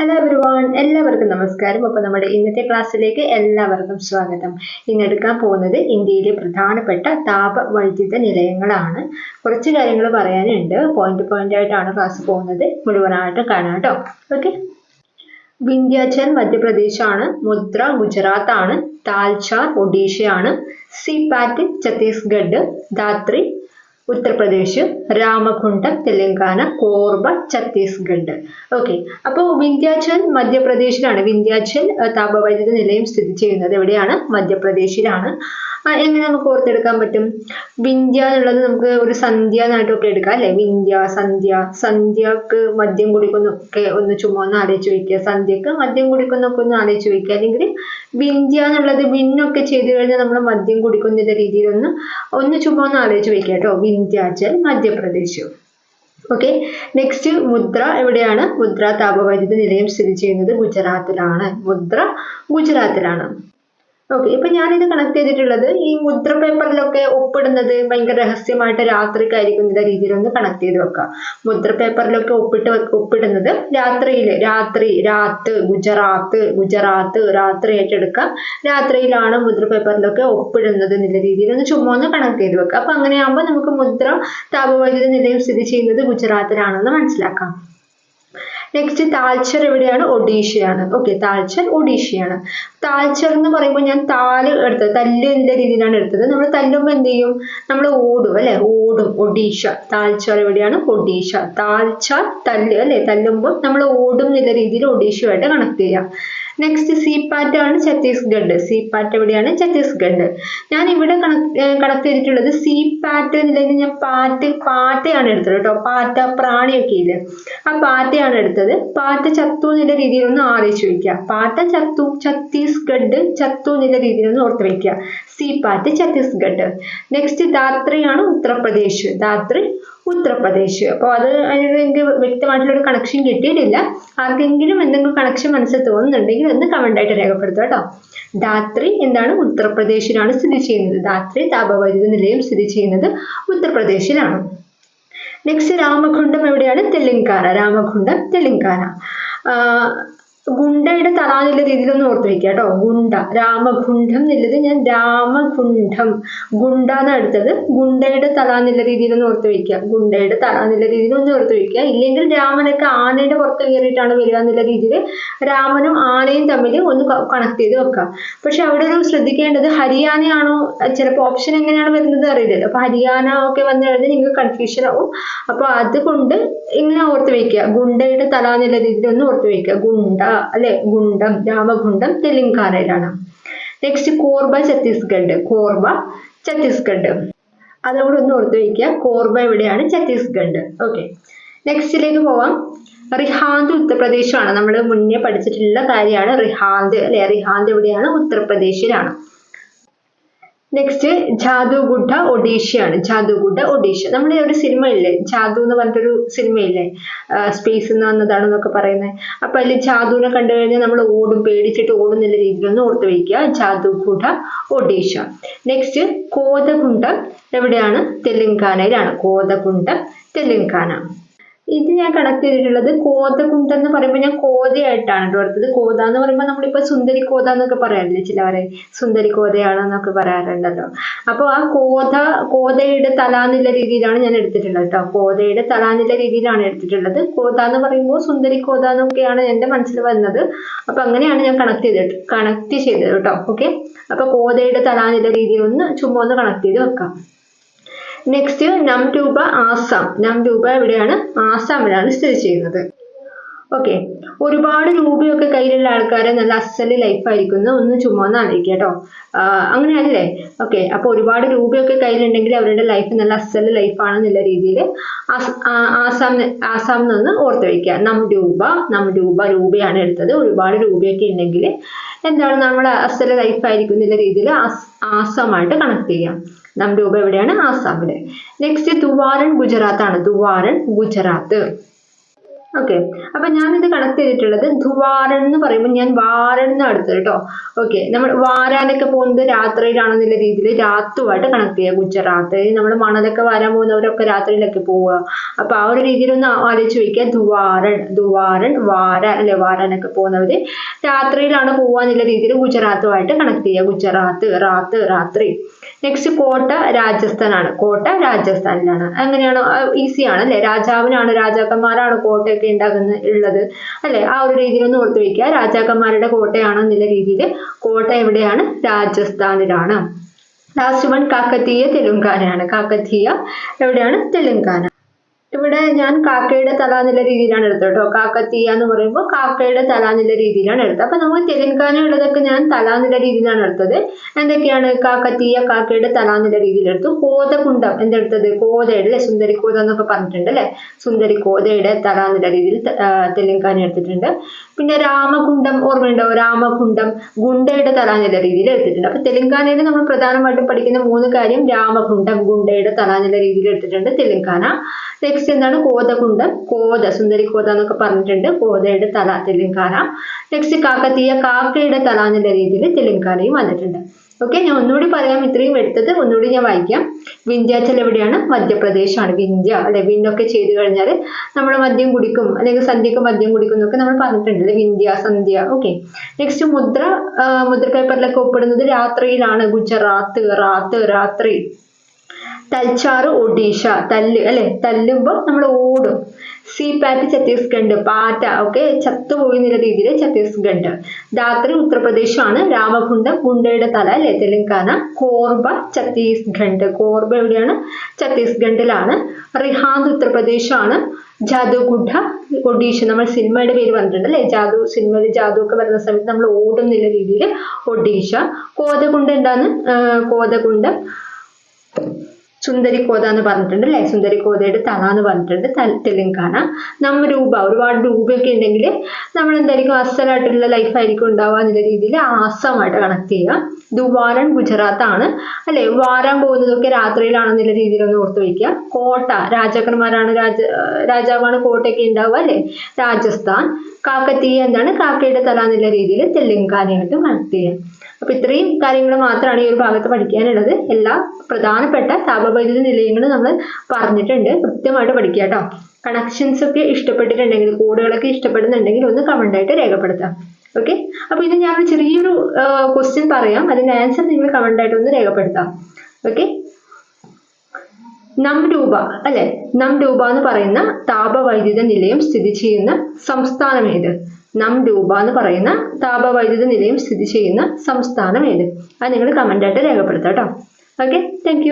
Hello everyone എല്ലാവർക്കും നമസ്കാരം. അപ്പോൾ നമ്മുടെ ഇന്നത്തെ ക്ലാസ്സിലേക്ക് എല്ലാവർക്കും സ്വാഗതം. ഇന്ന് എടുക്കാൻ പോകുന്നത് ഇന്ത്യയിലെ പ്രധാനപ്പെട്ട താപ വൈദ്യുത നിലയങ്ങളാണ്. കുറച്ച് കാര്യങ്ങൾ പറയാനുണ്ട്. പോയിന്റ് പോയിന്റ് ആയിട്ടാണ് ക്ലാസ് പോകുന്നത്. മുഴുവനായിട്ട് കാണാം കേട്ടോ. ഓക്കെ വിന്ധ്യാചൽ മധ്യപ്രദേശാണ്. മുദ്ര ഗുജറാത്ത് ആണ് താൽച്ചാർ ഒഡീഷയാണ്. സിപാറ്റ് ഛത്തീസ്ഗഡ് ധാത്രി ഉത്തർപ്രദേശ് രാമകുണ്ടം തെലങ്കാന കോർബ ഛത്തീസ്ഗഡ്. ഓക്കെ അപ്പോൾ വിന്ധ്യാചൽ മധ്യപ്രദേശിലാണ്. വിന്ധ്യാചൽ താപവൈദ്യുത നിലയം സ്ഥിതി ചെയ്യുന്നത് എവിടെയാണ്? മധ്യപ്രദേശിലാണ്. എങ്ങനെ നമുക്ക് ഓർത്തെടുക്കാൻ പറ്റും? വിന്ധ്യ എന്നുള്ളത് നമുക്ക് ഒരു സന്ധ്യ എന്നായിട്ടൊക്കെ എടുക്കാം അല്ലെ? വിന്ധ്യ സന്ധ്യ. സന്ധ്യക്ക് മദ്യം കുടിക്കുന്നൊക്കെ ഒന്ന് ചുമ്മാ ഒന്ന് ആലോചിച്ച് വെക്കുക. സന്ധ്യക്ക് മദ്യം കുടിക്കുന്നൊക്കെ ഒന്ന് ആലോചിച്ച് വെക്കുക. അല്ലെങ്കിൽ വിന്ധ്യ എന്നുള്ളത് വിന്നൊക്കെ ചെയ്ത് കഴിഞ്ഞാൽ നമ്മൾ മദ്യം കുടിക്കുന്നില്ല രീതിയിൽ ഒന്ന് ഒന്ന് ചുമ്മാ ഒന്ന് ആലോചിച്ച് വയ്ക്കുക കേട്ടോ. വിന്ധ്യാചൽ മധ്യപ്രദേശ്. ഓക്കെ. നെക്സ്റ്റ് മുദ്ര എവിടെയാണ്? മുദ്ര താപവൈദ്യുത നിലയം സ്ഥിതി ചെയ്യുന്നത് ഗുജറാത്തിലാണ്. മുദ്ര ഗുജറാത്തിലാണ്. ഓക്കെ ഇപ്പൊ ഞാനിത് കണക്ട് ചെയ്തിട്ടുള്ളത് ഈ മുദ്ര പേപ്പറിലൊക്കെ ഒപ്പിടുന്നത് ഭയങ്കര രഹസ്യമായിട്ട് രാത്രിക്കായിരിക്കും ഇതിന്റെ രീതിയിൽ ഒന്ന് കണക്ട് ചെയ്ത് വെക്കുക മുദ്ര പേപ്പറിലൊക്കെ ഒപ്പിട്ട് ഒപ്പിടുന്നത് രാത്രിയിൽ രാത്രി രാത്ത് ഗുജറാത്ത് ഗുജറാത്ത് രാത്രി ഏറ്റെടുക്കാം രാത്രിയിലാണ് മുദ്ര പേപ്പറിലൊക്കെ ഒപ്പിടുന്നത് എന്നുള്ള രീതിയിൽ ഒന്ന് ചുമ്മാ ഒന്ന് കണക്ട് ചെയ്ത് വെക്കുക അപ്പൊ അങ്ങനെയാകുമ്പോൾ നമുക്ക് മുദ്ര താപവൈദ്യുത നിലയം സ്ഥിതി ചെയ്യുന്നത് ഗുജറാത്തിലാണെന്ന് മനസ്സിലാക്കാം. നെക്സ്റ്റ് താൽച്ചർ എവിടെയാണ്? ഒഡീഷയാണ്. ഓക്കെ താൽച്ചർ ഒഡീഷയാണ്. താൽച്ചർ എന്ന് പറയുമ്പോൾ ഞാൻ താൽ എടുത്തത് തല്ല് എന്ന രീതിയിലാണ് എടുത്തത്. നമ്മൾ തല്ലുമ്പോൾ എന്ത് ചെയ്യും? നമ്മൾ ഓടും അല്ലെ? ഓടും. ഒഡീഷ താൽച്ചർ എവിടെയാണ്? ഒഡീഷ. താൽച്ചർ തല്ല് അല്ലെ? തല്ലുമ്പോൾ നമ്മൾ ഓടും എന്നുള്ള രീതിയിൽ ഒഡീഷയുമായിട്ട് കണക്ട് ചെയ്യാം. നെക്സ്റ്റ് സീപാറ്റ് ആണ് ഛത്തീസ്ഗഡ്. സി പാറ്റ് എവിടെയാണ്? ഛത്തീസ്ഗഡ്. ഞാൻ ഇവിടെ കണക്ട് ചെയ്തിട്ടുള്ളത് സി പാറ്റ് എന്നുള്ളതിന് ഞാൻ പാറ്റ് പാറ്റയാണ് എടുത്തത് കേട്ടോ. പാറ്റ പ്രാണിയൊക്കെ ഇല്ലേ? ആ പാറ്റയാണ് എടുത്തത്. പാറ്റ ചത്തു എന്നുള്ള രീതിയിൽ ഒന്ന് ആലോചിച്ച് വെക്കുക. പാറ്റ ചത്തു ഛത്തീസ്ഗഡ് ചത്തു എന്നുള്ള രീതിയിൽ ഒന്ന് ഓർത്ത് വെക്കുക. സി പാറ്റ് ഛത്തീസ്ഗഡ്. നെക്സ്റ്റ് ദാത്രയാണ് ഉത്തർപ്രദേശ്. ദാത്രി ഉത്തർപ്രദേശ്. അപ്പോൾ അത് അതിന് വ്യക്തമായിട്ടുള്ള ഒരു കണക്ഷൻ കിട്ടിയിട്ടില്ല. ആർക്കെങ്കിലും എന്തെങ്കിലും കണക്ഷൻ മനസ്സിൽ തോന്നുന്നുണ്ടെങ്കിൽ കമന്റ് ആയിട്ട് രേഖപ്പെടുത്തുക കേട്ടോ. ധാത്രി എന്താണ്? ഉത്തർപ്രദേശിലാണ് സ്ഥിതി ചെയ്യുന്നത്. ധാത്രി താപവൈദ്യുത നിലയം സ്ഥിതി ചെയ്യുന്നത് ഉത്തർപ്രദേശിലാണ്. നെക്സ്റ്റ് രാമകുണ്ഡം എവിടെയാണ്? തെലങ്കാന. രാമകുണ്ഡം തെലങ്കാന. ഗുണ്ടയുടെ തറ എന്നുള്ള രീതിയിൽ ഒന്ന് ഓർത്ത് വെക്കുക കേട്ടോ. ഗുണ്ട രാമഗുണ്ഠം എന്നുള്ളത് ഞാൻ രാമഗുണ്ഠം ഗുണ്ട എന്ന് എടുത്തത്? ഗുണ്ടയുടെ തറ എന്നുള്ള രീതിയിൽ ഒന്ന് ഓർത്ത് വെക്കുക ഗുണ്ടയുടെ തറ എന്നുള്ള രീതിയിൽ ഒന്ന് ഓർത്ത് വെക്കുക ഇല്ലെങ്കിൽ രാമനൊക്കെ ആനയുടെ പുറത്ത് കയറിയിട്ടാണ് വരിക എന്നുള്ള രീതിയിൽ രാമനും ആനയും തമ്മിൽ ഒന്ന് കണക്ട് ചെയ്ത് വെക്കാം പക്ഷെ അവിടെ ഒരു ശ്രദ്ധിക്കേണ്ടത് ഹരിയാനയാണോ? ചിലപ്പോൾ ഓപ്ഷൻ എങ്ങനെയാണ് വരുന്നത് അറിയില്ലല്ലോ. അപ്പൊ ഹരിയാന ഒക്കെ വന്നു കഴിഞ്ഞാൽ നിങ്ങൾക്ക് കൺഫ്യൂഷൻ ആവും. അപ്പൊ അതുകൊണ്ട് ഇങ്ങനെ ഓർത്ത് വെക്കുക. ഗുണ്ടയുടെ തല എന്നുള്ള രീതിയിൽ ഒന്ന് ഓർത്ത് വെക്കുക. ഗുണ്ട അല്ലെ ഗുണ്ടം രാമഗുണ്ടം തെലങ്കാനയിലാണ് നെക്സ്റ്റ് കോർബ ഛത്തീസ്ഗഡ്. കോർബ ഛത്തീസ്ഗഡ്. അതുകൂടെ ഒന്ന് ഓർത്തു വയ്ക്കുക. കോർബ എവിടെയാണ്? ഛത്തീസ്ഗഡ്. ഓക്കെ നെക്സ്റ്റിലേക്ക് പോവാം. റിഹാന്ത് ഉത്തർപ്രദേശാണ്. നമ്മൾ മുന്നേ പഠിച്ചിട്ടുള്ള കാര്യമാണ് റിഹാന്ത്. അല്ലെ റിഹാന്ത് എവിടെയാണ്? ഉത്തർപ്രദേശിലാണ്. നെക്സ്റ്റ് ജാദുഗുഡ ഒഡീഷയാണ് ജാദുഗുഡ ഒഡീഷ. നമ്മുടെ ഒരു സിനിമ ഇല്ലേ? ജാദു എന്ന് പറഞ്ഞിട്ടൊരു സിനിമയില്ലേ സ്പേസ് എന്ന് വന്നതാണെന്നൊക്കെ പറയുന്നത്. അപ്പൊ അതിൽ ജാദുവിനെ കണ്ടു കഴിഞ്ഞാൽ നമ്മൾ ഓടും പേടിച്ചിട്ട് ഓടുന്നുള്ള രീതിയിലൊന്ന് ഓർത്ത് വയ്ക്കുക. ജാദുഗുഡ ഒഡീഷ. നെക്സ്റ്റ് കോതകുണ്ടം എവിടെയാണ്? തെലുങ്കാനയിലാണ്. കോതകുണ്ടം തെലങ്കാന. ഇത് ഞാൻ കണക്ട് ചെയ്തിട്ടുള്ളത് കോതകുണ്ടം എന്ന് പറയുമ്പോൾ ഞാൻ കോതയായിട്ടാണ് കേട്ടോ ഓർത്തത് കോത എന്ന് പറയുമ്പോൾ നമ്മളിപ്പോ സുന്ദരി കോത എന്നൊക്കെ പറയാറില്ലേ ചിലവരെ? സുന്ദരി കോതയാണെന്നൊക്കെ പറയാറുണ്ടല്ലോ. അപ്പോൾ ആ കോത കോതയുടെ തല എന്നുള്ള രീതിയിലാണ് ഞാൻ എടുത്തിട്ടുള്ളത് കേട്ടോ. കോതയുടെ തല എന്നുള്ള രീതിയിലാണ് എടുത്തിട്ടുള്ളത്. കോത എന്ന് പറയുമ്പോൾ സുന്ദരി കോത എന്നൊക്കെയാണ് എന്റെ മനസ്സിൽ വരുന്നത് അപ്പൊ അങ്ങനെയാണ് ഞാൻ കണക്ട് ചെയ്തിട്ട് കണക്ട് ചെയ്തത് കേട്ടോ. ഓക്കെ അപ്പൊ കോതയുടെ തല എന്നുള്ള രീതിയിൽ ഒന്ന് ചുമ്മാ ഒന്ന് കണക്ട് ചെയ്ത് വെക്കാം. നെക്സ്റ്റ് നംരൂപ ആസാം നംരൂപ എവിടെയാണ്? ആസാമിലാണ് സ്ഥിതി ചെയ്യുന്നത്. ഓക്കെ ഒരുപാട് രൂപയൊക്കെ കയ്യിലുള്ള ആൾക്കാരെ നല്ല അസൽ ലൈഫ് ആയിരിക്കും. ഒന്ന് ചുമ്മാ ഒന്ന് ആലോചിക്കുക കേട്ടോ. അങ്ങനെയല്ലേ ഓക്കെ അപ്പൊ ഒരുപാട് രൂപയൊക്കെ കയ്യിലുണ്ടെങ്കിൽ അവരുടെ ലൈഫ് നല്ല അസൽ ലൈഫാണെന്നുള്ള രീതിയിൽ ആസാം ആസാം നിന്ന് ഓർത്ത് വയ്ക്കുക. നം രൂപ നം രൂപ രൂപയാണ് എടുത്തത്. ഒരുപാട് രൂപയൊക്കെ ഉണ്ടെങ്കിൽ എന്താണ് നമ്മൾ അസൽ ലൈഫ് ആയിരിക്കും എന്നുള്ള രീതിയിൽ ആസാമായിട്ട് കണക്ട് ചെയ്യാം. നം രൂപ എവിടെയാണ്? ആസാമിൽ നെക്സ്റ്റ് ദുവാരൻ ഗുജറാത്ത് ആണ് ദുവാരൻ ഗുജറാത്ത്. ഓക്കെ അപ്പൊ ഞാനിത് കണക്ട് ചെയ്തിട്ടുള്ളത് ധുവാരൻ എന്ന് പറയുമ്പോൾ ഞാൻ വാരൻ എന്ന് അടുത്തത് കേട്ടോ. ഓക്കെ നമ്മൾ വാരാനൊക്കെ പോകുന്നത് രാത്രിയിലാണെന്നുള്ള രീതിയിൽ രാത്രുമായിട്ട് കണക്ട് ചെയ്യുക. ഗുജറാത്ത്. നമ്മൾ മണലൊക്കെ വാരാൻ പോകുന്നവരൊക്കെ രാത്രിയിലൊക്കെ പോവുക. അപ്പൊ ആ ഒരു രീതിയിൽ ഒന്ന് ആലോചിച്ച് വയ്ക്കുക ധുവാരൻ ധുവാരൻ വാരാൻ അല്ലെ വാരാനൊക്കെ പോകുന്നവര് രാത്രിയിലാണ് പോവുക എന്നുള്ള രീതിയിൽ ഗുജറാത്തുമായിട്ട് കണക്ട് ചെയ്യുക. ഗുജറാത്ത് റാത്ത് രാത്രി. നെക്സ്റ്റ് കോട്ട രാജസ്ഥാനാണ്. കോട്ട രാജസ്ഥാനിലാണ്. അങ്ങനെയാണ് ഈസിയാണ് അല്ലെ? രാജാവിനാണ് രാജാക്കന്മാരാണ് കോട്ടയൊക്കെ ഉണ്ടാകുന്ന ഉള്ളത് അല്ലെ? ആ ഒരു രീതിയിൽ ഒന്ന് ഓർത്ത് വയ്ക്കുക രാജാക്കന്മാരുടെ കോട്ടയാണ് എന്നുള്ള രീതിയിൽ കോട്ട എവിടെയാണ്? രാജസ്ഥാനിലാണ്. Last one കാക്കത്തീയ തെലുങ്കാനയാണ്. കാക്കത്തീയ എവിടെയാണ്? തെലുങ്കാന. ഇവിടെ ഞാൻ കാക്കയുടെ തല എന്നുള്ള രീതിയിലാണ് എടുത്തത് കേട്ടോ. കാക്കത്തീയ എന്ന് പറയുമ്പോൾ കാക്കയുടെ തല എന്നുള്ള രീതിയിലാണ് എടുത്തത്. അപ്പൊ നമുക്ക് തെലുങ്കാന ഉള്ളതൊക്കെ ഞാൻ തല എന്നുള്ള രീതിയിലാണ് എടുത്തത്. എന്തൊക്കെയാണ്? കാക്കത്തീയ കാക്കയുടെ തല എന്നുള്ള രീതിയിൽ എടുത്തു. കോതകുണ്ടം എന്തെടുത്തത്? കോതയുടെ അല്ലെ? സുന്ദരി കോത എന്നൊക്കെ പറഞ്ഞിട്ടുണ്ട് അല്ലെ? സുന്ദരി കോതയുടെ തല എന്നുള്ള രീതിയിൽ തെലുങ്കാന എടുത്തിട്ടുണ്ട്. പിന്നെ രാമകുണ്ടം ഓർമ്മയുണ്ടോ? രാമകുണ്ടം ഗുണ്ടയുടെ തല എന്നുള്ള രീതിയിൽ എടുത്തിട്ടുണ്ട്. അപ്പൊ തെലുങ്കാനയിൽ നമ്മൾ പ്രധാനമായിട്ടും പഠിക്കുന്ന മൂന്ന് കാര്യം രാമകുണ്ടം ഗുണ്ടയുടെ തല എന്നുള്ള രീതിയിൽ എടുത്തിട്ടുണ്ട് തെലുങ്കാന. നെക്സ്റ്റ് എന്താണ്? കോതകുണ്ടം. കോത സുന്ദരി കോത എന്നൊക്കെ പറഞ്ഞിട്ടുണ്ട്. കോതയുടെ തല തെലുങ്കാന. നെക്സ്റ്റ് കാക്കത്തീയ കാക്കയുടെ തല എന്നുള്ള രീതിയിൽ തെലുങ്കാനയും വന്നിട്ടുണ്ട്. ഓക്കെ ഞാൻ ഒന്നുകൂടി പറയാം. ഇത്രയും എടുത്തത് ഒന്നുകൂടി ഞാൻ വായിക്കാം. വിന്ധ്യാചൽ എവിടെയാണ്? മധ്യപ്രദേശാണ്. വിന്ധ്യ അല്ലെ? വിന്നൊക്കെ ചെയ്തു കഴിഞ്ഞാൽ നമ്മൾ മദ്യം കുടിക്കും. അല്ലെങ്കിൽ സന്ധ്യക്ക് മദ്യം കുടിക്കും എന്നൊക്കെ നമ്മൾ പറഞ്ഞിട്ടുണ്ട് അല്ലെ? വിന്ധ്യ സന്ധ്യ. ഓക്കെ നെക്സ്റ്റ് മുദ്ര മുദ്ര പേപ്പറിലൊക്കെ ഒപ്പിടുന്നത് രാത്രിയിലാണ്. ഗുജറാത്ത് റാത്ത് രാത്രി. തൽച്ചാറ് ഒഡീഷ തല്ല് അല്ലെ? തല്ലുമ്പോൾ നമ്മൾ ഓടും. സി പാറ്റ് ഛത്തീസ്ഗഡ് പാറ്റ ഒക്കെ ചത്തുപോയി എന്നുള്ള രീതിയിൽ ഛത്തീസ്ഗഡ്. ധാത്രി ഉത്തർപ്രദേശാണ് രാമകുണ്ടം ഗുണ്ടയുടെ തല അല്ലെ? തെലുങ്കാന കോർബ ഛത്തീസ്ഗഡ്. കോർബ എവിടെയാണ്? ഛത്തീസ്ഗഡിലാണ്. റിഹാന്ത് ഉത്തർപ്രദേശാണ്. ജാദുഗുഡ ഒഡീഷ. നമ്മൾ സിനിമയുടെ പേര് പറഞ്ഞിട്ടുണ്ട് അല്ലെ? ജാദു സിനിമയിൽ ജാദു ഒക്കെ വരുന്ന സമയത്ത് നമ്മൾ ഓടും രീതിയിൽ ഒഡീഷ. കോതകുണ്ട് എന്താണ്? കോതകുണ്ടം. സുന്ദരി കോത എന്ന് പറഞ്ഞിട്ടുണ്ട് അല്ലെ? സുന്ദരിക്കോതയുടെ തല എന്ന് പറഞ്ഞിട്ടുണ്ട് തെലുങ്കാന. നമ്മ രൂപ ഒരുപാട് രൂപയൊക്കെ ഉണ്ടെങ്കിൽ നമ്മൾ എന്തായിരിക്കും അസലായിട്ടുള്ള ലൈഫായിരിക്കും ഉണ്ടാവുക എന്നുള്ള രീതിയിൽ ആസമായിട്ട് കണക്ട് ചെയ്യുക. ദുവാരൻ ഗുജറാത്ത് ആണ് അല്ലെ? വാരാൻ പോകുന്നതൊക്കെ രാത്രിയിലാണെന്നുള്ള രീതിയിൽ ഒന്ന് ഓർത്ത് വയ്ക്കുക. കോട്ട രാജാക്കന്മാരാണ് രാജ രാജാവാണ് കോട്ടയൊക്കെ ഉണ്ടാവുക അല്ലെ? രാജസ്ഥാൻ. കാക്കത്തീയ എന്താണ്? കാക്കയുടെ തല എന്നുള്ള രീതിയിൽ തെലുങ്കാനയായിട്ട് കണക്ട് ചെയ്യാം അപ്പൊ ഇത്രയും കാര്യങ്ങൾ മാത്രമാണ് ഈ ഒരു ഭാഗത്ത് പഠിക്കാനുള്ളത്. എല്ലാ പ്രധാനപ്പെട്ട താപവൈദ്യുത നിലയങ്ങളും നമ്മൾ പറഞ്ഞിട്ടുണ്ട്. കൃത്യമായിട്ട് പഠിക്കുക കേട്ടോ. കണക്ഷൻസ് ഒക്കെ ഇഷ്ടപ്പെട്ടിട്ടുണ്ടെങ്കിൽ കോഡുകളൊക്കെ ഇഷ്ടപ്പെടുന്നുണ്ടെങ്കിൽ ഒന്ന് കമന്റ് ആയിട്ട് രേഖപ്പെടുത്താം ഓക്കെ അപ്പൊ ഇത് ഞാൻ ചെറിയൊരു ക്വസ്റ്റ്യൻ പറയാം. അതിന്റെ ആൻസർ നിങ്ങൾ കമന്റ് ആയിട്ട് ഒന്ന് രേഖപ്പെടുത്താം. ഓക്കെ നംരൂപ അല്ലെ? നംരൂപ എന്ന് പറയുന്ന താപവൈദ്യുത നിലയം സ്ഥിതി ചെയ്യുന്ന സംസ്ഥാനം ഏത്? നംരൂപ എന്ന് പറയുന്ന താപവൈദ്യുത നിലയം സ്ഥിതി ചെയ്യുന്ന സംസ്ഥാനം ഏത്? അത് നിങ്ങൾ കമന്റ് ആയിട്ട് രേഖപ്പെടുത്താം കേട്ടോ. Okay thank